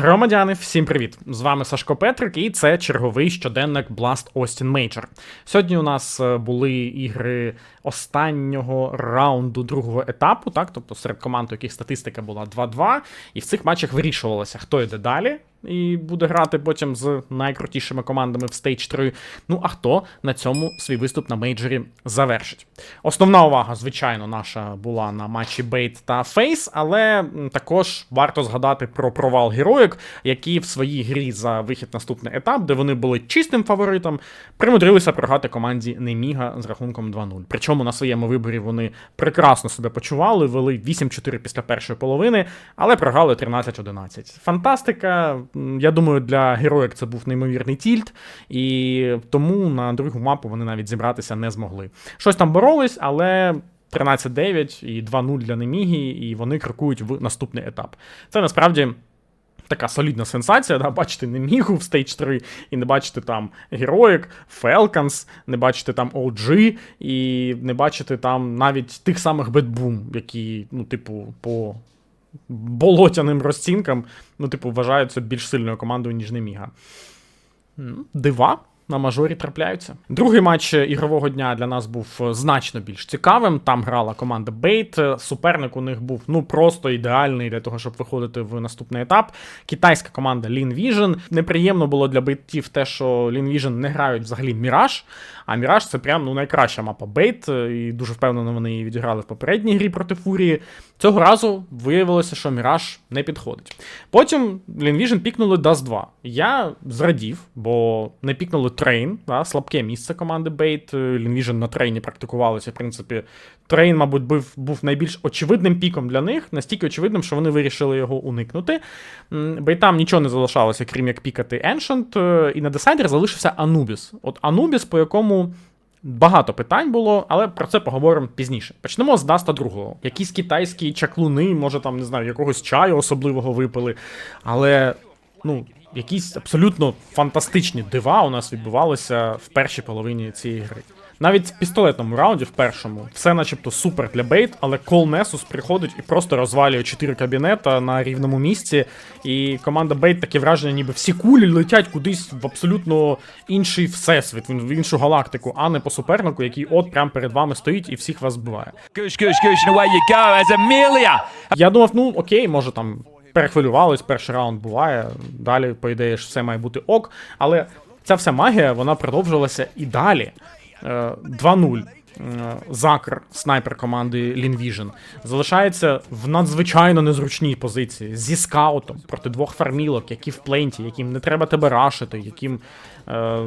Громадяни, всім привіт! З вами Сашко Петрик, і це черговий щоденник Blast Austin Major. Сьогодні у нас е, були ігри останнього раунду другого етапу, так, тобто серед команд, у яких статистика була 2-2, і в цих матчах вирішувалося, хто йде далі. І буде грати потім з найкрутішими командами в стейдж 3. Ну а хто на цьому свій виступ на мейджорі завершить? Основна увага, звичайно, наша була на матчі Бейт та Фейс, але також варто згадати про провал героїк, які в своїй грі за вихід наступний етап, де вони були чистим фаворитом, примудрилися програти команді Неміга з рахунком 2-0. Причому на своєму виборі вони прекрасно себе почували, вели 8-4 після першої половини, але програли 13-11. Фантастика. Я думаю, для героїк це був неймовірний тільт, і тому на другу мапу вони навіть зібратися не змогли. Щось там боролись, але 13-9 і 2-0 для Неміги, і вони крокують в наступний етап. Це насправді. Така солідна сенсація, да, бачити Немігу в Stage 3, і не бачити там Героїк, Falcons, не бачити там OG, і не бачити там навіть тих самих Bad які, ну, типу, по болотяним розцінкам, ну, типу, вважаються більш сильною командою, ніж Неміга. Дива на мажорі трапляються. Другий матч ігрового дня для нас був е, значно більш цікавим. Там грала команда Бейт. Суперник у них був ну просто ідеальний для того, щоб виходити в наступний етап. Китайська команда Lean Vision. Неприємно було для бейтів те, що Lean Vision не грають взагалі Міраж. А Міраж це прям ну найкраща мапа Бейт, і дуже впевнено вони її відіграли в попередній грі проти Фурії. Цього разу виявилося, що Міраж не підходить. Потім Vision пікнули Dust 2. Я зрадів, бо не пікнули Трейн, да, слабке місце команди Бейт. Vision на трейні практикувалися. В принципі, Трейн, мабуть, був, був найбільш очевидним піком для них, настільки очевидним, що вони вирішили його уникнути. Бейтам нічого не залишалося, крім як пікати Ancient, е, і на десайдер залишився Anubis. От Anubis, по якому. Багато питань було, але про це поговоримо пізніше. Почнемо з Даста другого. Якісь китайські чаклуни, може там, не знаю, якогось чаю особливого випили. Але, ну, якісь абсолютно фантастичні дива у нас відбувалися в першій половині цієї гри. Навіть в пістолетному раунді, в першому, все начебто супер для бейт, але Кол Несус приходить і просто розвалює 4 кабінета на рівному місці. І команда Бейт таке враження, ніби всі кулі летять кудись в абсолютно інший всесвіт, в іншу галактику, а не по супернику, який от прямо перед вами стоїть і всіх вас as Amelia. Я думав, ну окей, може там перехвилювались, перший раунд буває. Далі, по ідеї, ж все має бути ок. Але ця вся магія вона продовжувалася і далі. Е, 2-0. Е, Закр, снайпер команди Лінвіжн, залишається в надзвичайно незручній позиції зі скаутом проти двох фармілок, які в пленті, яким не треба тебе рашити, яким е,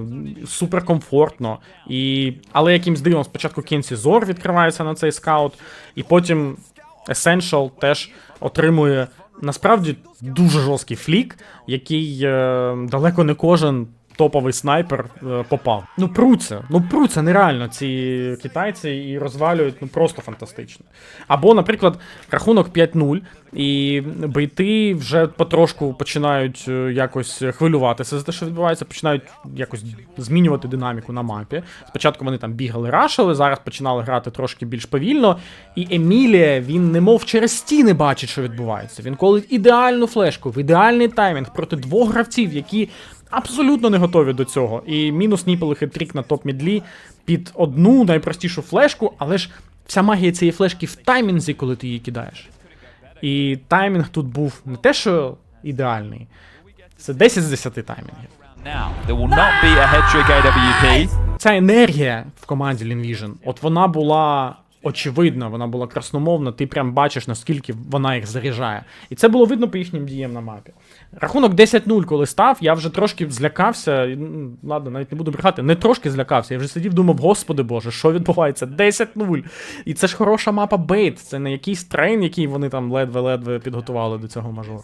суперкомфортно. І... Але якимсь дивом спочатку Кенсі Зор відкривається на цей скаут, і потім Essential теж отримує насправді дуже жорсткий флік, який е, далеко не кожен. Топовий снайпер е, попав. Ну пруться, ну пруться нереально ці китайці і розвалюють ну просто фантастично. Або, наприклад, рахунок 5-0, і бейти вже потрошку починають е, якось хвилюватися за те, що відбувається, починають якось змінювати динаміку на мапі. Спочатку вони там бігали, рашили, зараз починали грати трошки більш повільно. І Емілія, він немов через стіни бачить, що відбувається. Він колить ідеальну флешку, в ідеальний таймінг проти двох гравців, які абсолютно не готові до цього. І мінус ніпели хитрік на топ-мідлі під одну найпростішу флешку, але ж вся магія цієї флешки в таймінзі, коли ти її кидаєш. І таймінг тут був не те, що ідеальний, це 10 з 10 таймінгів. Ця енергія в команді Linvision, от вона була очевидна, вона була красномовна, ти прям бачиш, наскільки вона їх заряджає. І це було видно по їхнім діям на мапі. Рахунок 10-0, коли став, я вже трошки злякався. ну, Ладно, навіть не буду брехати, не трошки злякався. Я вже сидів, думав, господи боже, що відбувається? 10-0. І це ж хороша мапа Бейт. Це не якийсь трейн, який вони там ледве-ледве підготували до цього мажору.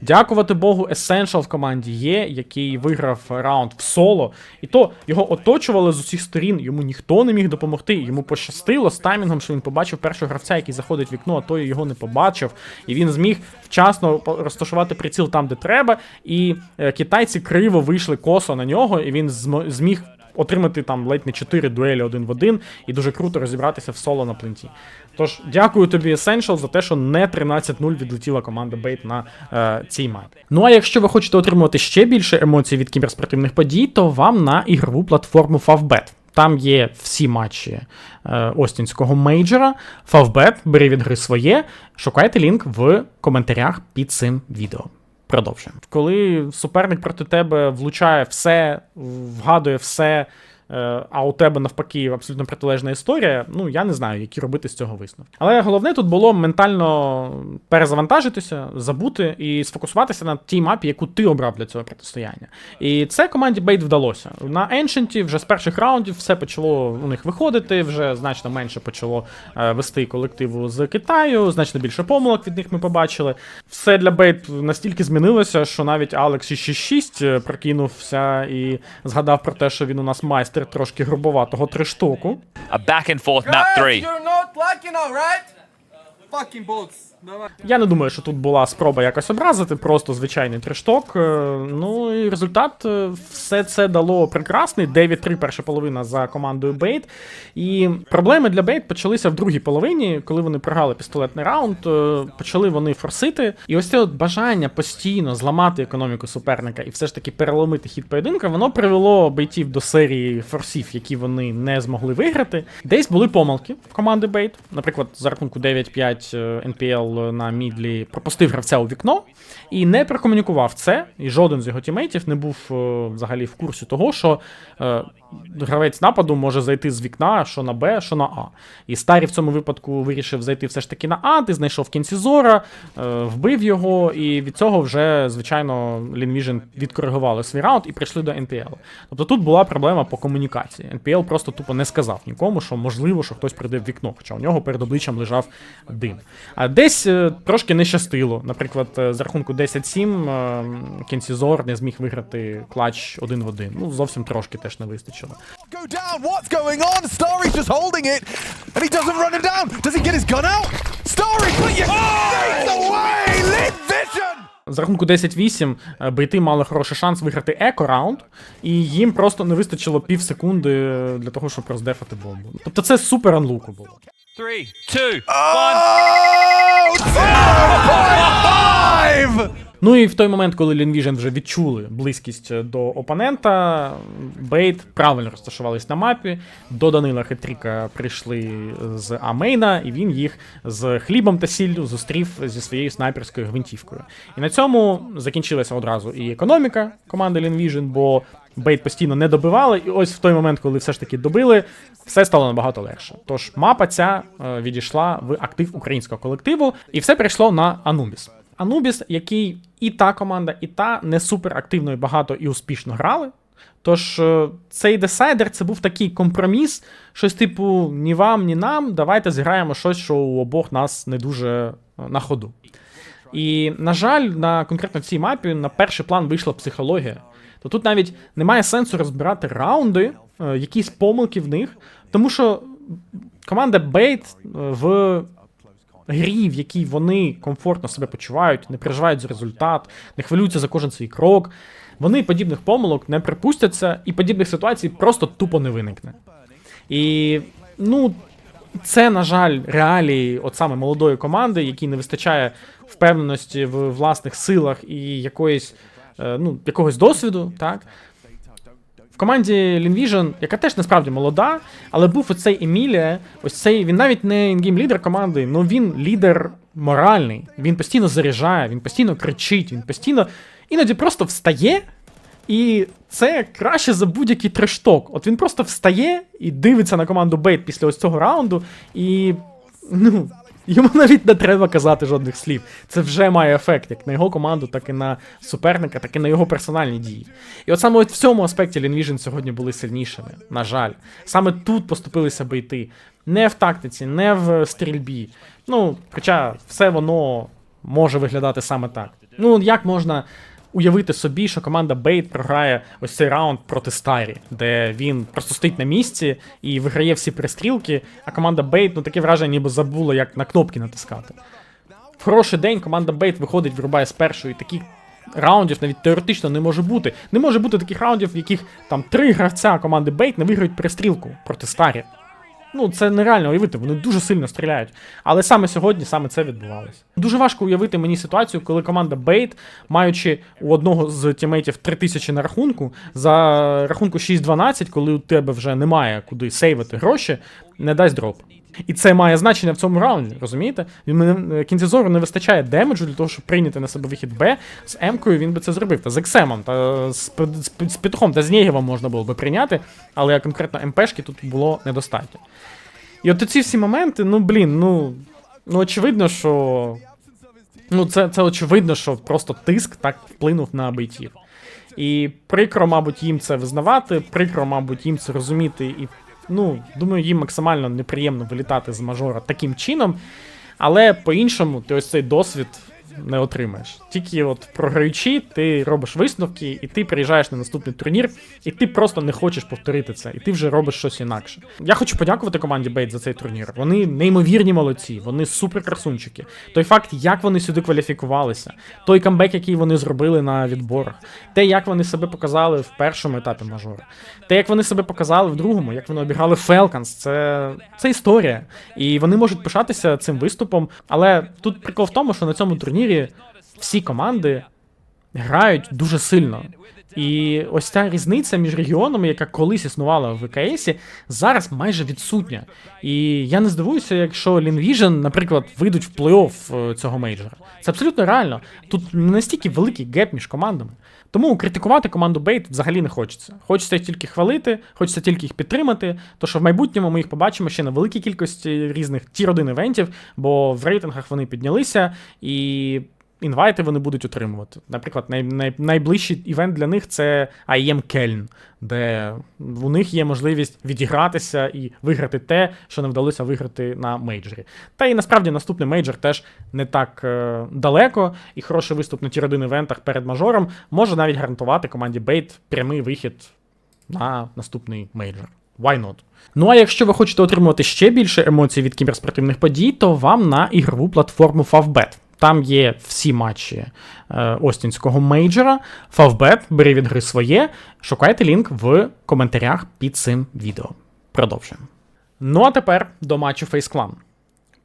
Дякувати Богу, Essential в команді є, який виграв раунд в соло. І то його оточували з усіх сторін, йому ніхто не міг допомогти. Йому пощастило з таймінгом, що він побачив першого гравця, який заходить в вікно, а той його не побачив. І він зміг вчасно розташувати приціл там, де треба. І е, китайці криво вийшли косо на нього, і він зміг отримати там ледь не 4 дуелі один в один і дуже круто розібратися в соло на пленті. Тож дякую тобі, Essential, за те, що не 13-0 відлетіла команда Бейт на е, цій мапі. Ну а якщо ви хочете отримувати ще більше емоцій від кіберспортивних подій, то вам на ігрову платформу Favbet. Там є всі матчі е, Остінського мейджора. Favbet, бери від гри своє. Шукайте лінк в коментарях під цим відео. Продовжуємо. Коли суперник проти тебе влучає все, вгадує все, а у тебе навпаки абсолютно протилежна історія, ну я не знаю, які робити з цього висновки. Але головне тут було ментально перезавантажитися, забути і сфокусуватися на тій мапі, яку ти обрав для цього протистояння. І це команді Бейт вдалося. На Ancient вже з перших раундів все почало у них виходити, вже значно менше почало е, вести колективу з Китаю, значно більше помилок від них ми побачили. Все для Бейт настільки змінилося, що навіть Алекс 666 е, прокинувся і згадав про те, що він у нас майстер трошки грубоватого трештоку. A back and forth map three. you're not lucky now, right? Fucking bots. Я не думаю, що тут була спроба якось образити, просто звичайний трешток. Е, Ну і результат е, все це дало прекрасний. 9-3 перша половина за командою Бейт. І проблеми для Бейт почалися в другій половині, коли вони програли пістолетний раунд. е, Почали вони форсити. І ось це от бажання постійно зламати економіку суперника і все ж таки переломити хід поєдинка, воно привело бейтів до серії форсів, які вони не змогли виграти. Десь були помилки в команди Бейт. Наприклад, за рахунку 9-5 е, NPL на мідлі пропустив гравця у вікно і не прокомунікував це. І жоден з його тімейтів не був е, взагалі в курсі того, що е, гравець нападу може зайти з вікна, що на Б, що на А. І Старі в цьому випадку вирішив зайти все ж таки на А, ти знайшов кінці Зора, е, вбив його, і від цього вже, звичайно, Linvision відкоригували свій раунд і прийшли до NPL. Тобто тут була проблема по комунікації. NPL просто тупо не сказав нікому, що можливо, що хтось прийде в вікно, хоча у нього перед обличчям лежав дим. А десь е, трошки не щастило. Наприклад, е, за рахунку 10-7 е, кінці Зор не зміг виграти клач один в один. Ну, зовсім трошки теж не вистачило. За рахунку 10-8 е, бейти мали хороший шанс виграти еко раунд, і їм просто не вистачило пів секунди для того, щоб роздефати бомбу. Тобто це супер анлуку було. Three, two, one. Oh, five. Ну і в той момент, коли Linvision вже відчули близькість е, до опонента, Бейт правильно розташувались на мапі. До Данила Хитріка прийшли з Амейна, і він їх з хлібом та сіллю зустрів зі своєю снайперською гвинтівкою. І на цьому закінчилася одразу і економіка команди Linvision, бо Бейт постійно не добивали, і ось в той момент, коли все ж таки добили, все стало набагато легше. Тож мапа ця е, відійшла в актив українського колективу, і все перейшло на Анубіс. Анубіс, який і та команда, і та не супер активно і багато і успішно грали. Тож е, цей десайдер це був такий компроміс, щось типу ні вам, ні нам. Давайте зіграємо щось, що у обох нас не дуже е, на ходу. І, на жаль, на конкретно цій мапі на перший план вийшла психологія. То тут навіть немає сенсу розбирати раунди, е, якісь помилки в них, тому що команда Бейт е, в грі, в якій вони комфортно себе почувають, не переживають за результат, не хвилюються за кожен свій крок. Вони подібних помилок не припустяться, і подібних ситуацій просто тупо не виникне. І ну, це, на жаль, реалії от саме молодої команди, якій не вистачає впевненості в власних силах і якоїсь, ну, якогось досвіду, так. В команді Linvision, яка теж насправді молода, але був оцей Емілія, ось цей він навіть не інгейм лідер команди, але він лідер моральний. Він постійно заряджає, він постійно кричить, він постійно іноді просто встає, і це краще за будь-який трешток. От він просто встає і дивиться на команду Бейт після ось цього раунду, і ну. Йому навіть не треба казати жодних слів. Це вже має ефект як на його команду, так і на суперника, так і на його персональні дії. І от саме от в цьому аспекті Лінвіжн сьогодні були сильнішими. На жаль, саме тут поступилися бійти. Не в тактиці, не в стрільбі. Ну, хоча все воно може виглядати саме так. Ну, як можна уявити собі, що команда Бейт програє ось цей раунд проти Старі, де він просто стоїть на місці і виграє всі перестрілки, а команда Бейт, ну таке враження, ніби забула, як на кнопки натискати. В хороший день команда Бейт виходить, вирубає з першої такі раундів навіть теоретично не може бути. Не може бути таких раундів, в яких там три гравця команди Бейт не виграють перестрілку проти Старі. Ну, це нереально уявити, вони дуже сильно стріляють. Але саме сьогодні саме це відбувалося. Дуже важко уявити мені ситуацію, коли команда Бейт, маючи у одного з тімейтів 3000 на рахунку, за рахунку 6-12, коли у тебе вже немає куди сейвити гроші, не дасть дроп. І це має значення в цьому раунді, розумієте? Він мене кінці зору не вистачає демеджу для того, щоб прийняти на себе вихід Б. З М-кою він би це зробив. Та з Ексемом, та з, з, з Петухом та з Нєгєвом можна було би прийняти, але конкретно МПшки тут було недостатньо. І от ці всі моменти, ну блін, ну. Ну, очевидно, що. Ну, це, це очевидно, що просто тиск так вплинув на бейтів. І прикро, мабуть, їм це визнавати, прикро, мабуть, їм це розуміти. І, ну, думаю, їм максимально неприємно вилітати з мажора таким чином. Але по-іншому ти ось цей досвід не отримаєш. Тільки от програючи, ти робиш висновки, і ти приїжджаєш на наступний турнір, і ти просто не хочеш повторити це, і ти вже робиш щось інакше. Я хочу подякувати команді Бейт за цей турнір. Вони неймовірні молодці, вони супер красунчики. Той факт, як вони сюди кваліфікувалися, той камбек, який вони зробили на відборах, те, як вони себе показали в першому етапі мажора, те, як вони себе показали в другому, як вони обіграли Фелканс, це, це історія. І вони можуть пишатися цим виступом. Але тут прикол в тому, що на цьому турнірі всі команди грають дуже сильно. І ось ця різниця між регіонами, яка колись існувала в ВКС, зараз майже відсутня. І я не здивуюся, якщо Лінвіжн, наприклад, вийдуть в плей-офф е, цього мейджора. Це абсолютно реально. Тут не настільки великий геп між командами. Тому критикувати команду Бейт взагалі не хочеться. Хочеться їх тільки хвалити, хочеться тільки їх підтримати. То що в майбутньому ми їх побачимо ще на великій кількості різних тір 1 івентів, бо в рейтингах вони піднялися і. Інвайти вони будуть отримувати. Наприклад, най, най, найближчий івент для них це IEM Кельн, де у них є можливість відігратися і виграти те, що не вдалося виграти на мейджорі. Та і насправді наступний мейджор теж не так е, далеко, і хороший виступ на тір 1 івентах перед мажором може навіть гарантувати команді Бейт прямий вихід на наступний мейджор. Why not? Ну а якщо ви хочете отримувати ще більше емоцій від кіберспортивних подій, то вам на ігрову платформу Favbet. Там є всі матчі е, Остінського мейджора. Favbet, бери від гри своє. Шукайте лінк в коментарях під цим відео. Продовжуємо. Ну а тепер до матчу Face Clan.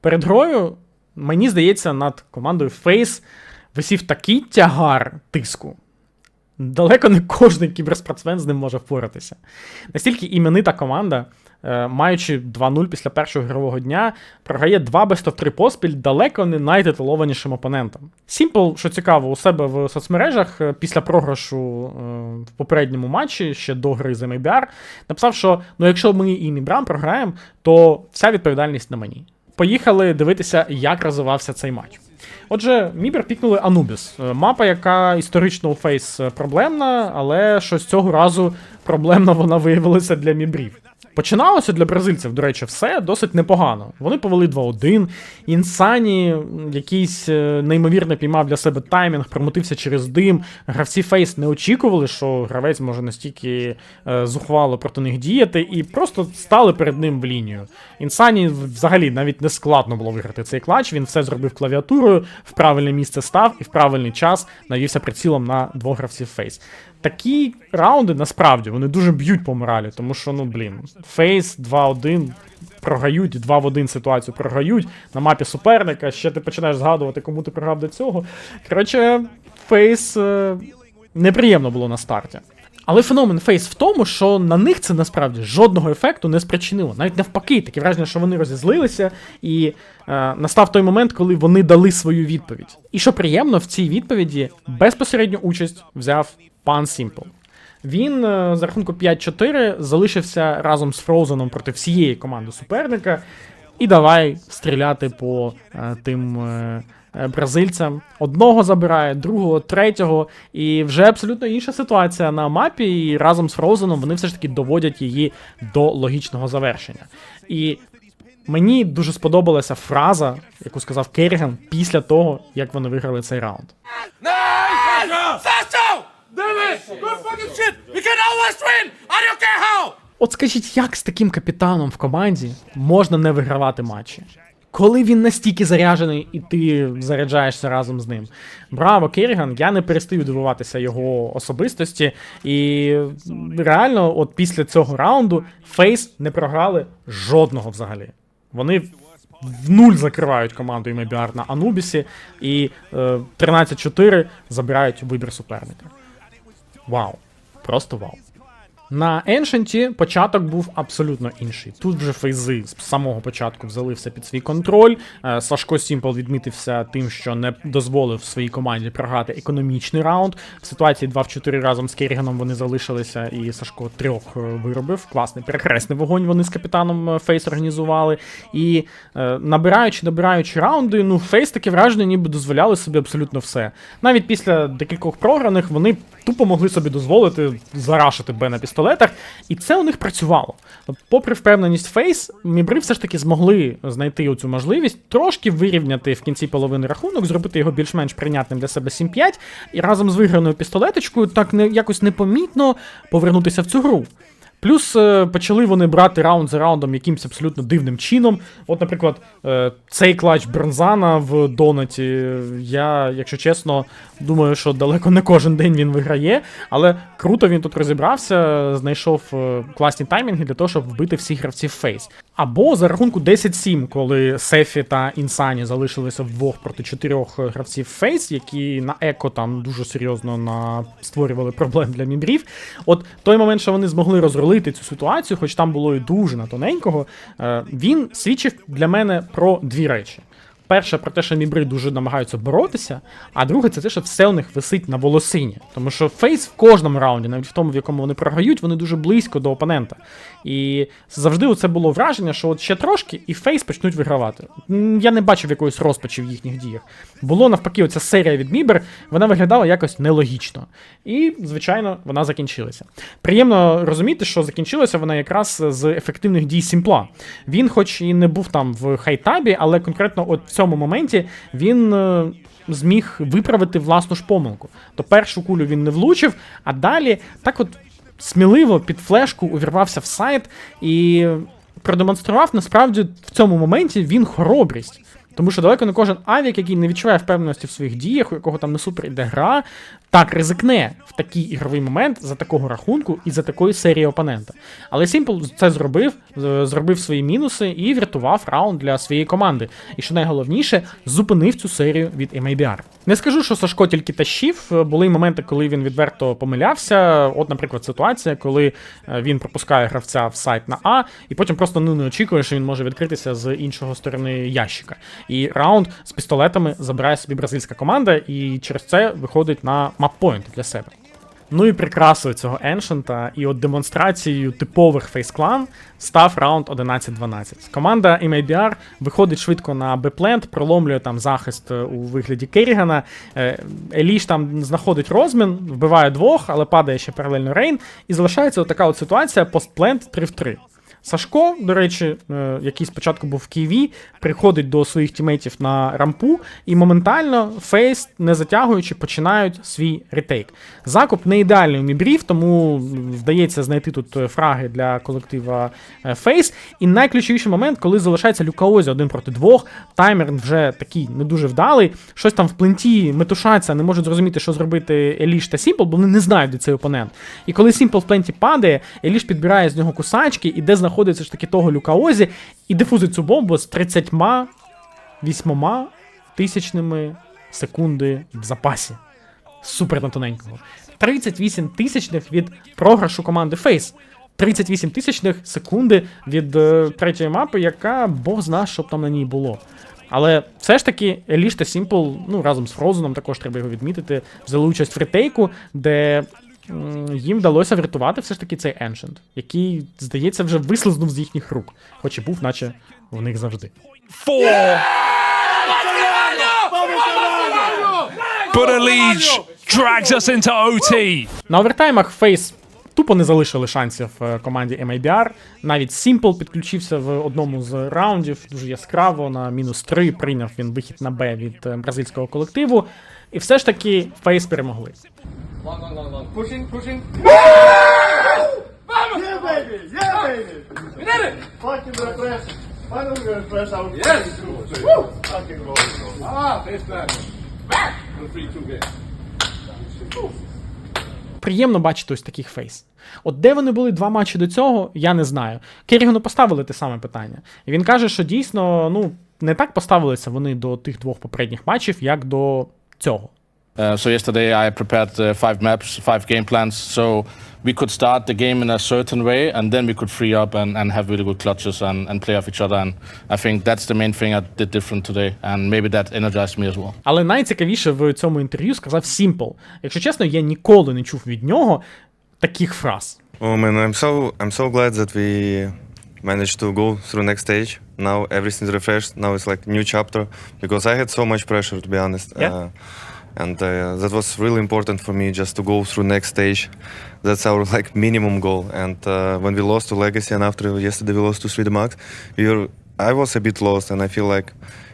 Перед грою, мені здається, над командою Face висів такий тягар тиску. Далеко не кожен кіберспортсмен з ним може впоратися. Настільки іменита команда, маючи 2-0 після першого ігрового дня, програє два best of 3 поспіль далеко не найтитулованішим опонентам. Сімпл, що цікаво, у себе в соцмережах е, після програшу е, в попередньому матчі, ще до гри за MBR, написав, що ну якщо ми і Мібрам програємо, то вся відповідальність на мені. Поїхали дивитися, як розвивався цей матч. Отже, Мібер пікнули Анубіс. Е, Мапа, яка історично у фейс е, проблемна, але щось цього разу проблемна вона виявилася для мібрів. Починалося для бразильців, до речі, все досить непогано. Вони повели 2-1. Інсані якийсь е, неймовірно піймав для себе таймінг, промотився через дим. Гравці Фейс не очікували, що гравець може настільки е, зухвало проти них діяти, і просто стали перед ним в лінію. Інсані взагалі навіть не складно було виграти цей клач. Він все зробив клавіатурою, в правильне місце став і в правильний час навівся прицілом на двох гравців Фейс. Такі раунди насправді вони дуже б'ють по моралі, тому що, ну блін, Фейс 2-1 програють, 2 в 1 ситуацію програють на мапі суперника. Ще ти починаєш згадувати, кому ти програв до цього. Коротше, Фейс е, неприємно було на старті. Але феномен Фейс в тому, що на них це насправді жодного ефекту не спричинило. Навіть навпаки, таке враження, що вони розізлилися, і е, настав той момент, коли вони дали свою відповідь. І що приємно, в цій відповіді безпосередню участь взяв пан Сімпл. Він е, за рахунку 5-4 залишився разом з Фроузеном проти всієї команди суперника. І давай стріляти по е, тим е, е, бразильцям. Одного забирає, другого, третього. І вже абсолютно інша ситуація на мапі. І разом з Фроузеном вони все ж таки доводять її до логічного завершення. І мені дуже сподобалася фраза, яку сказав Керріган після того, як вони виграли цей раунд. От скажіть, як з таким капітаном в команді можна не вигравати матчі? коли він настільки заряджений, і ти заряджаєшся разом з ним. Браво, Керріган, я не перестаю дивуватися його особистості. І реально, от після цього раунду Фейс не програли жодного взагалі. Вони в нуль закривають команду MBR на Анубісі і е, 13-4 забирають вибір суперника. Вау. Просто вау. На Ancient початок був абсолютно інший. Тут вже фейзи з самого початку взяли все під свій контроль. Е, Сашко Сімпл відмітився тим, що не дозволив своїй команді програти економічний раунд. В ситуації 2 в 4 разом з Керріганом вони залишилися, і Сашко трьох е, виробив. Класний перехресний вогонь вони з капітаном е, Фейс організували. І набираючи, набираючи раунди, ну Фейс таке враження, ніби дозволяли собі абсолютно все. Навіть після декількох програних вони тупо могли собі дозволити зарашити Б на пістолетах, і це у них працювало. Попри впевненість Фейс, Мібри все ж таки змогли знайти оцю можливість трошки вирівняти в кінці половини рахунок, зробити його більш-менш прийнятним для себе 7-5, і разом з виграною пістолеточкою так не якось непомітно повернутися в цю гру. Плюс е, почали вони брати раунд за раундом якимось абсолютно дивним чином. От, наприклад, е, цей клач Бернзана в Донаті. Я, якщо чесно, думаю, що далеко не кожен день він виграє, але круто він тут розібрався, знайшов е, класні таймінги для того, щоб вбити всіх гравців фейс. Або за рахунку 10-7, коли Сефі та Інсані залишилися вдвох проти чотирьох гравців фейс, які на еко там дуже серйозно на... створювали проблем для мібрів. От той момент, що вони змогли розрулити цю ситуацію, хоч там було і дуже на тоненького, е, він свідчив для мене про дві речі. Перше, про те, що мібри дуже намагаються боротися, а друге, це те, що все у них висить на волосині. Тому що фейс в кожному раунді, навіть в тому, в якому вони програють, вони дуже близько до опонента. І завжди це було враження, що от ще трошки, і фейс почнуть вигравати. Я не бачив якоїсь розпачі в їхніх діях. Було навпаки, оця серія від Мібер, вона виглядала якось нелогічно. І, звичайно, вона закінчилася. Приємно розуміти, що закінчилася вона якраз з ефективних дій Сімпла. Він, хоч і не був там в хайтабі, але конкретно от цьому моменті він. е, Зміг виправити власну ж помилку. То першу кулю він не влучив, а далі так от сміливо під флешку увірвався в сайт і продемонстрував насправді в цьому моменті він хоробрість. Тому що далеко не кожен авік, який не відчуває впевненості в своїх діях, у якого там не супер іде гра, так ризикне в такий ігровий момент за такого рахунку і за такої серії опонента. Але Сімпл це зробив, зробив свої мінуси і врятував раунд для своєї команди. І що найголовніше, зупинив цю серію від MABR. Не скажу, що Сашко тільки тащив. Були моменти, коли він відверто помилявся. От, наприклад, ситуація, коли е, він пропускає гравця в сайт на А, і потім просто ну, не очікує, що він може відкритися з іншого сторони ящика. І раунд з пістолетами забирає собі бразильська команда, і через це виходить на маппойнт для себе. Ну і прикрасою цього Еншента і от демонстрацією типових фейс-клан став раунд 11-12. Команда MABR виходить швидко на Б-плент, проломлює там захист е, у вигляді Керрігана. Е, Еліш там знаходить розмін, вбиває двох, але падає ще паралельно Рейн. І залишається така от ситуація постплент 3 в 3. Сашко, до речі, е, який спочатку був в Києві, приходить до своїх тімейтів на рампу, і моментально Фейс, не затягуючи, починають свій ретейк. Закуп не ідеальний у мібрів, тому вдається знайти тут е, фраги для колектива е, Фейс. І найключовіший момент, коли залишається Люкаозі один проти двох, таймер вже такий не дуже вдалий. Щось там в пленті метушаться, не можуть зрозуміти, що зробити Еліш та Сімпл, бо вони не знають, де цей опонент. І коли Сімпл в пленті падає, Еліш підбирає з нього кусачки, і де знаходиться ж таки того Люкаозі, і дифузить цю бомбу з 38 тисячними секунди в запасі. Супер на тоненького. 38 тисячних від програшу команди Фейс. 38 тисячних секунди від е, третьої мапи, яка Бог зна, що б там на ній було. Але все ж таки Еліш та Сімпл, ну разом з Фрозеном, також треба його відмітити, взяли участь в ретейку, де їм вдалося врятувати все ж таки цей Ancient, який, здається, вже вислизнув з їхніх рук, хоч і був, наче в них завжди. Four. But drags us into OT. На овертаймах Фейс тупо не залишили шансів е, команді MABR. Навіть Simple підключився в одному з раундів дуже яскраво на мінус 3. Прийняв він вихід на Б від е, бразильського колективу. І все ж таки Фейс перемогли. Приємно бачити ось таких фейс. От де вони були два матчі до цього, я не знаю. Керрігану поставили те саме питання. І він каже, що дійсно ну, не так поставилися вони до тих двох попередніх матчів, як до цього. Uh, so yesterday I prepared uh, five maps, five game plans, so we could start the game in a certain way, and then we could free up and, and have really good clutches and, and play off each other. And I think that's the main thing I did different today, and maybe that energized me as well. Але найцікавіше в цьому інтерв'ю сказав Сімпл. Якщо чесно, я ніколи не чув від нього таких фраз. Oh man, I'm so I'm so glad that we managed to go through next stage. Now everything's refreshed. Now it's like new chapter because I had so much pressure to be honest. Yeah. Uh, and uh, that was really important for me just to go through next stage. That's our like minimum goal. And uh, when we lost to Legacy and after yesterday we lost to 3D Max, we were I was a bit lost and I feel like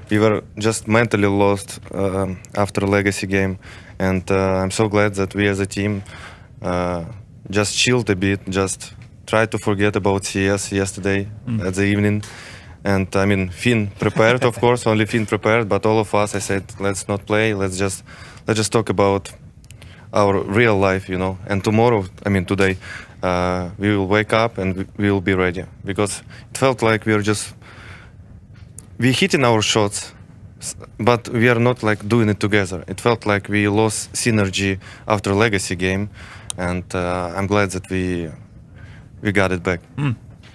we were just mentally lost um, after Legacy game. And uh, I'm so glad that we as a team uh, just chilled a bit, just tried to forget about CS yesterday at the evening. And I mean, Finn prepared, of course, only Finn prepared, but all of us, I said, let's not play, let's just let's just talk about our real life, you know. And tomorrow, I mean, today, uh, we will wake up and we- will be ready because it felt like we were just we hitting our shots, but we are not like doing it together. It felt like we lost synergy after legacy game, and uh, I'm glad that we we got it back.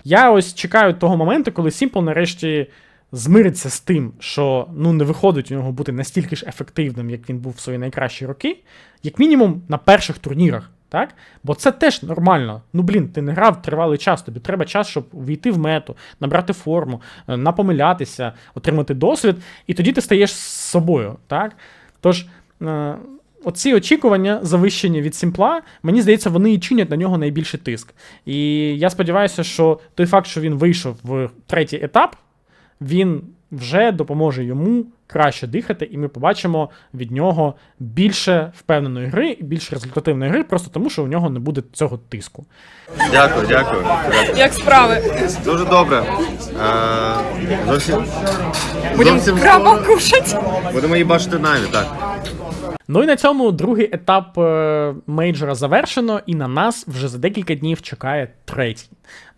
Я ось чекаю того моменту, коли Сімпл нарешті змириться з тим, що ну не виходить у нього бути настільки ж ефективним, як він був в свої найкращі роки, як мінімум на перших турнірах. Так? Бо це теж нормально. Ну блін, ти не грав тривалий час, тобі треба час, щоб увійти в мету, набрати форму, е, напомилятися, отримати досвід, і тоді ти стаєш з собою. Так? Тож. Е, Оці очікування завищені від Сімпла, мені здається, вони і чинять на нього найбільший тиск. І я сподіваюся, що той факт, що він вийшов в третій етап, він вже допоможе йому краще дихати, і ми побачимо від нього більше впевненої гри більш результативної гри, просто тому, що у нього не буде цього тиску. Дякую, дякую. Як справи? Дуже добре. Зовсім Будемо краба кушати. будемо їбашити наві, так. Ну і на цьому другий етап е, мейджора завершено, і на нас вже за декілька днів чекає третій.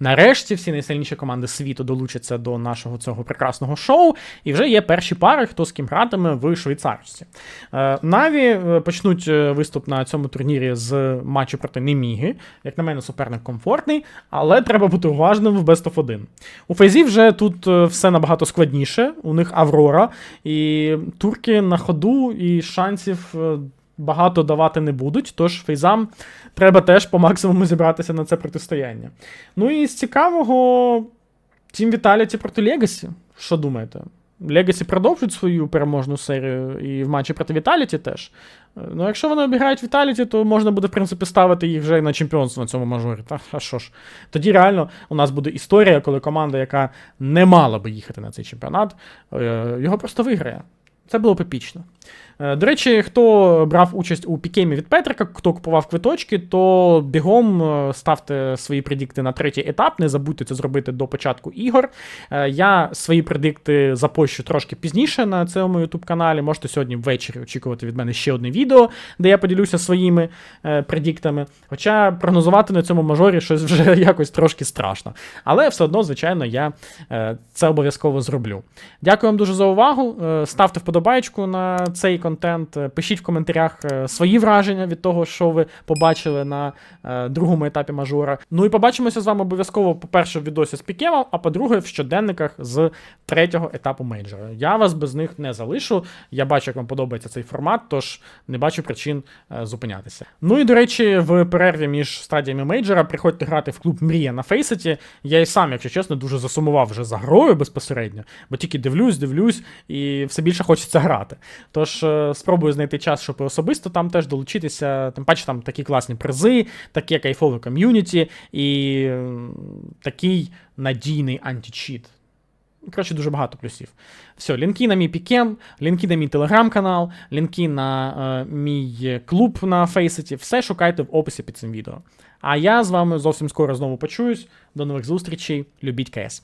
Нарешті всі найсильніші команди світу долучаться до нашого цього прекрасного шоу, і вже є перші пари, хто з ким гратиме в Швейцарській. Е, Наві е, почнуть виступ на цьому турнірі з матчу проти Неміги. Як на мене, суперник комфортний, але треба бути уважним в Best of 1. У Фейзі вже тут все набагато складніше. У них Аврора, і турки на ходу, і шансів багато давати не будуть. Тож фейзам треба теж по максимуму зібратися на це протистояння. Ну і з цікавого Тім Віталіті проти Легасі. Що думаєте? Легасі продовжують свою переможну серію і в матчі проти Віталіті теж. Е, Ну, якщо вони обігають Віталіті, то можна буде, в принципі, ставити їх вже на чемпіонство на цьому мажорі. Та, а що ж? Тоді реально у нас буде історія, коли команда, яка не мала би їхати на цей чемпіонат, е, його просто виграє. Це було б епічно. Е, До речі, хто брав участь у пікемі від Петрика, хто купував квиточки, то бігом е, ставте свої предикти на третій етап. Не забудьте це зробити до початку ігор. Е, Я свої предикти запощу трошки пізніше на цьому youtube каналі. Можете сьогодні ввечері очікувати від мене ще одне відео, де я поділюся своїми предиктами. Хоча прогнозувати на цьому мажорі щось вже якось трошки страшно. Але все одно, звичайно, я це обов'язково зроблю. Дякую вам дуже за увагу. Ставте вподобайку на цей контент. Е, Пишіть в коментарях е, свої враження від того, що ви побачили на е, другому етапі мажора. Ну і побачимося з вами обов'язково, по-перше, в відосі з пікемом, а по-друге, в щоденниках з третього етапу мейджора. Я вас без них не залишу. Я бачу, як вам подобається цей формат, тож не бачу причин зупинятися. Ну і до речі, в перерві між стадіями мейджора приходьте грати в клуб Мрія на Фейсеті. Я і сам, якщо чесно, дуже засумував вже за грою безпосередньо, бо тільки дивлюсь, дивлюсь, і все більше хочеться грати. Тож спробую знайти час, щоб особисто там теж долучитися. Тим паче там такі класні призи, таке кайфове ком'юніті і такий надійний античіт. Коротше, дуже багато плюсів. Все, лінки на мій пікем, лінки на мій телеграм-канал, лінки на е, мій клуб на Фейсеті. Все шукайте в описі під цим відео. А я з вами зовсім скоро знову почуюсь. До нових зустрічей. Любіть КС.